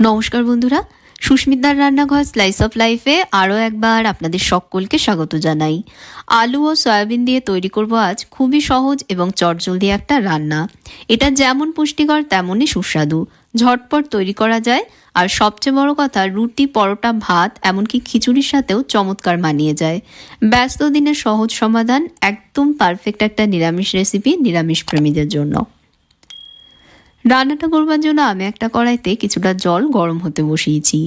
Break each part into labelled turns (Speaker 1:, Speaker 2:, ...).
Speaker 1: নমস্কার বন্ধুরা। সুস্মিতার রান্নাঘর স্লাইস অফ লাইফে আরও একবার আপনাদের সকলকে স্বাগত জানাই। আলু ও সয়াবিন দিয়ে তৈরি করব আজ খুবই সহজ এবং চটজলদি একটা রান্না। এটা যেমন পুষ্টিকর, তেমনই সুস্বাদু। ঝটপট তৈরি করা যায়। আর সবচেয়ে বড় কথা, রুটি, পরোটা, ভাত, এমনকি খিচুড়ির সাথেও চমৎকার মানিয়ে যায়। ব্যস্ত দিনের সহজ সমাধান, একদম পারফেক্ট একটা নিরামিষ রেসিপি নিরামিষ প্রেমীদের জন্য। রান্নাটা করবার জন্য আমি একটা কড়াইতে কিছুটা জল গরম হতে বসিয়েছি।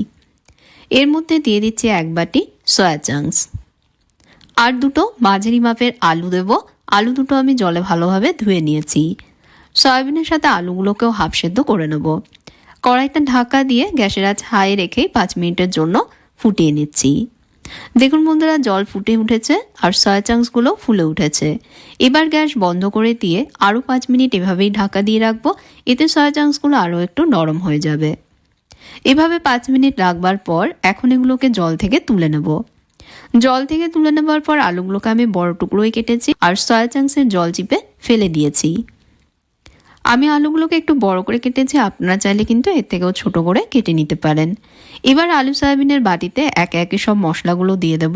Speaker 1: এর মধ্যে দিয়ে দিচ্ছি এক বাটি সয়া চাংস। আর দুটো মাঝারি মাপের আলু দেব। আলু দুটো আমি জলে ভালোভাবে ধুয়ে নিয়েছি। সয়াবিনের সাথে আলুগুলোকেও হাফ সেদ্ধ করে নেব। কড়াইটা ঢাকা দিয়ে গ্যাসের আঁচ হাই রেখেই পাঁচ মিনিটের জন্য ফুটিয়ে নিচ্ছি। দেখুন বন্ধুরা জল ফুটে উঠেছে আর সয়া চাংসগুলো ফুলে উঠেছে। এবার গ্যাস বন্ধ করে দিয়ে আরও পাঁচ মিনিট এভাবেই ঢাকা দিয়ে রাখব, এতে সয়া চাংসগুলো আরও একটু নরম হয়ে যাবে। এভাবে পাঁচ মিনিট রাখবার পর এখন এগুলোকে জল থেকে তুলে নেব। জল থেকে তুলে নেবার পর আলুগুলোকে আমি বড় টুকরোই কেটেছি আর সয়া চাংসের জল চিপে ফেলে দিয়েছি। আমি আলুগুলোকে একটু বড় করে কেটেছি আপনারা চাইলে কিন্তু এর থেকেও ছোট করে কেটে নিতে পারেন। এবার আলু সয়াবিনের বাটিতে একে একে সব মশলাগুলো দিয়ে দেব।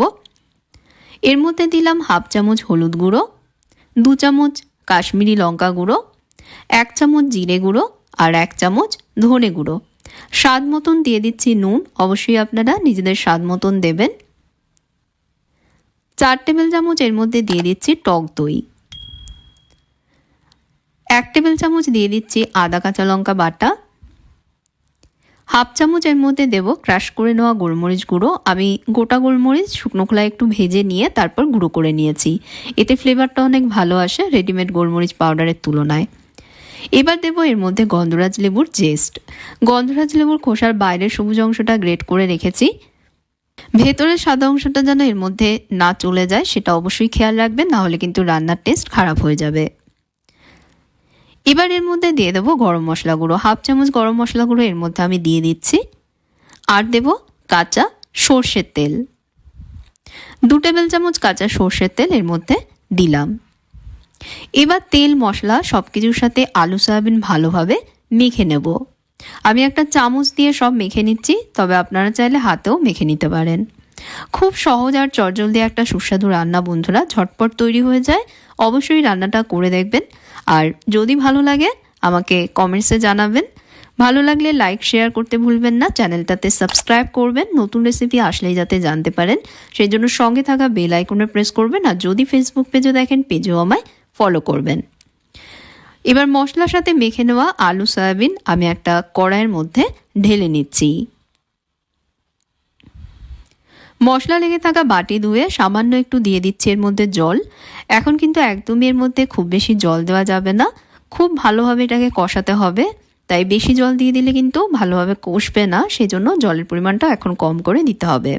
Speaker 1: এর মধ্যে দিলাম হাফ চামচ হলুদ গুঁড়ো, দু চামচ কাশ্মীরি লঙ্কা গুঁড়ো, এক চামচ জিরে গুঁড়ো আর এক চামচ ধনে গুঁড়ো। স্বাদ মতন দিয়ে দিচ্ছি নুন, অবশ্যই আপনারা নিজেদের স্বাদ মতন দেবেন। চার টেবিল চামচ এর মধ্যে দিয়ে দিচ্ছি টক দই। এক টেবিল চামচ দিয়ে দিচ্ছি আদা, কাঁচা লঙ্কা বাটা। হাফ চামচ এর মধ্যে দেব ক্রাশ করে নেওয়া গোলমরিচ গুঁড়ো। আমি গোটা গোলমরিচ শুকনো খোলা একটু ভেজে নিয়ে তারপর গুঁড়ো করে নিয়েছি। এতে ফ্লেভারটা অনেক ভালো আসে রেডিমেড গোলমরিচ পাউডারের তুলনায়। এবার দেব এর মধ্যে গন্ধরাজ লেবুর জেস্ট। গন্ধরাজ লেবুর খোসার বাইরের সবুজ অংশটা গ্রেট করে রেখেছি। ভেতরের সাদা অংশটা যেন এর মধ্যে না চলে যায়, সেটা অবশ্যই খেয়াল রাখবেন নাহলে কিন্তু রান্নার টেস্ট খারাপ হয়ে যাবে। এবার এর মধ্যে দিয়ে দেবো গরম মশলা গুঁড়ো। হাফ চামচ গরম মশলা গুঁড়ো এর মধ্যে আমি দিয়ে দিচ্ছি। আর দেব কাঁচা সর্ষের তেল। দু টেবিল চামচ কাঁচা সর্ষের তেল এর মধ্যে দিলাম। এবার তেল, মশলা সব কিছুর সাথে আলু, সয়াবিন ভালোভাবে মেখে নেব। আমি একটা চামচ দিয়ে সব মেখে নিচ্ছি, তবে আপনারা চাইলে হাতেও মেখে নিতে পারেন। খুব সহজ আর চটজলদি একটা সুস্বাদু রান্না, বন্ধুরা। ঝটপট তৈরি হয়ে যায়। অবশ্যই রান্নাটা করে দেখবেন। আর যদি ভালো লাগে, আমাকে কমেন্টসে জানাবেন। ভালো লাগলে লাইক, শেয়ার করতে ভুলবেন না। চ্যানেলটাতে সাবস্ক্রাইব করবেন। নতুন রেসিপি আসলেই যাতে জানতে পারেন। সেই জন্য সঙ্গে থাকা বেল আইকনে প্রেস করবেন। আর যদি ফেসবুক পেজও দেখেন, পেজও আমায় ফলো করবেন। এবার মশলার সাথে মেখে নেওয়া আলু, সয়াবিন আমি একটা কড়াইয়ের মধ্যে ঢেলে নিচ্ছি। মশলা লেগে থাকা বাটি ধুয়ে সামান্য একটু দিয়ে দিচ্ছি এর মধ্যে জল। এখন কিন্তু একদমই এর মধ্যে খুব বেশি জল দেওয়া যাবে না। খুব ভালোভাবে এটাকে কষাতে হবে। তাই বেশি জল দিয়ে দিলে কিন্তু ভালোভাবে কষবে না সেই জন্য জলের পরিমাণটা এখন কম করে দিতে হবে।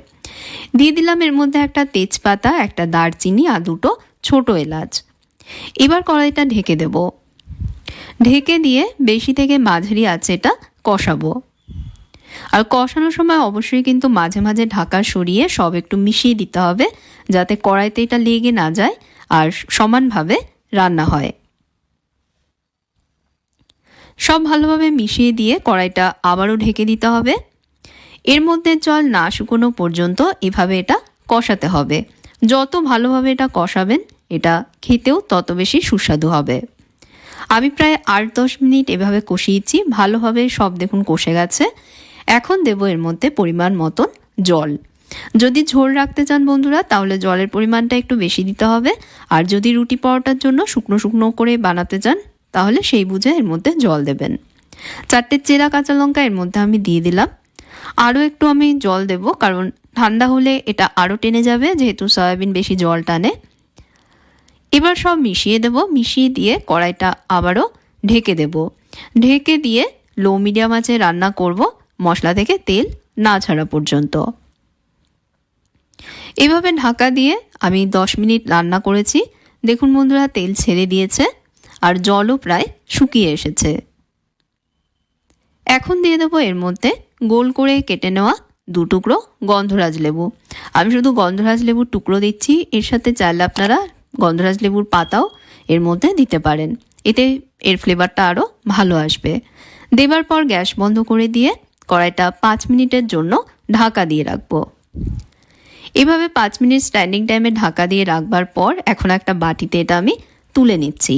Speaker 1: দিয়ে দিলাম এর মধ্যে একটা তেজপাতা, একটা দারচিনি আর দুটো ছোট এলাচ। এবার কড়াইটা ঢেকে দেব। ঢেকে দিয়ে বেশি থেকে মাঝারি আছে এটা কষাবো। আর কষানোর সময় অবশ্যই কিন্তু মাঝে মাঝে ঢাকা সরিয়ে সব একটু মিশিয়ে দিতে হবে, যাতে কড়াইতে এটা লেগে না যায় আর সমানভাবে রান্না হয়। সব ভালোভাবে মিশিয়ে দিয়ে কড়াইটা আবারও ঢেকে দিতে হবে। এর মধ্যে জল না শুকনো পর্যন্ত এভাবে এটা কষাতে হবে। যত ভালোভাবে এটা কষাবেন, এটা খেতেও তত বেশি সুস্বাদু হবে। আমি প্রায় আট দশ মিনিট এভাবে কষিয়েছি, ভালোভাবে সব দেখুন কষে গেছে। এখন দেব এর মধ্যে পরিমাণ মতন জল। যদি ঝোল রাখতে চান বন্ধুরা, তাহলে জলের পরিমাণটা একটু বেশি দিতে হবে। আর যদি রুটি পরোটার জন্য শুকনো শুকনো করে বানাতে চান, তাহলে সেই বুঝে এর মধ্যে জল দেবেন। চারটে চেরা কাঁচা লঙ্কা এর মধ্যে আমি দিয়ে দিলাম। আরও একটু আমি জল দেব, কারণ ঠান্ডা হলে এটা আরও টেনে যাবে, যেহেতু সয়াবিন বেশি জল টানে। এবার সব মিশিয়ে দেব। মিশিয়ে দিয়ে কড়াইটা আবারও ঢেকে দেব। ঢেকে দিয়ে লো মিডিয়াম আঁচে রান্না করব। মশলা থেকে তেল না ছাড়া পর্যন্ত। এভাবে ঢাকা দিয়ে আমি দশ মিনিট রান্না করেছি। দেখুন বন্ধুরা, তেল ছেড়ে দিয়েছে আর জলও প্রায় শুকিয়ে এসেছে। এখন দিয়ে দেবো এর মধ্যে গোল করে কেটে নেওয়া দু টুকরো গন্ধরাজ লেবু। আমি শুধু গন্ধরাজ লেবুর টুকরো দিচ্ছি, এর সাথে চাইলে আপনারা গন্ধরাজ লেবুর পাতাও এর মধ্যে দিতে পারেন। এতে এর ফ্লেভারটা আরও ভালো আসবে। দেবার পর গ্যাস বন্ধ করে দিয়ে কড়াইটা পাঁচ মিনিটের জন্য ঢাকা দিয়ে রাখব। এভাবে পাঁচ মিনিট স্ট্যান্ডিং টাইমে ঢাকা দিয়ে রাখবার পর এখন একটা বাটিতে এটা আমি তুলে নিচ্ছি।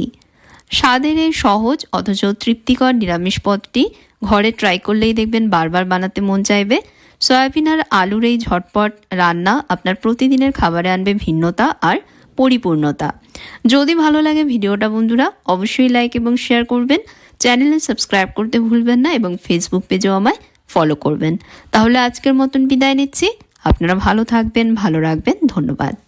Speaker 1: স্বাদের এই সহজ অথচ তৃপ্তিকর নিরামিষ পদটি ঘরে ট্রাই করলেই দেখবেন বারবার বানাতে মন চাইবে। সয়াবিন আর আলুর এই ঝটপট রান্না আপনার প্রতিদিনের খাবারে আনবে ভিন্নতা আর পরিপূর্ণতা। যদি ভালো লাগে ভিডিওটা বন্ধুরা, অবশ্যই লাইক এবং শেয়ার করবেন। চ্যানেলে সাবস্ক্রাইব করতে ভুলবেন না এবং ফেসবুক পেজেও আমায় ফলো করবেন। তাহলে আজকের মতন বিদায় নিচ্ছি। আপনারা ভালো থাকবেন ভালো রাখবেন। ধন্যবাদ।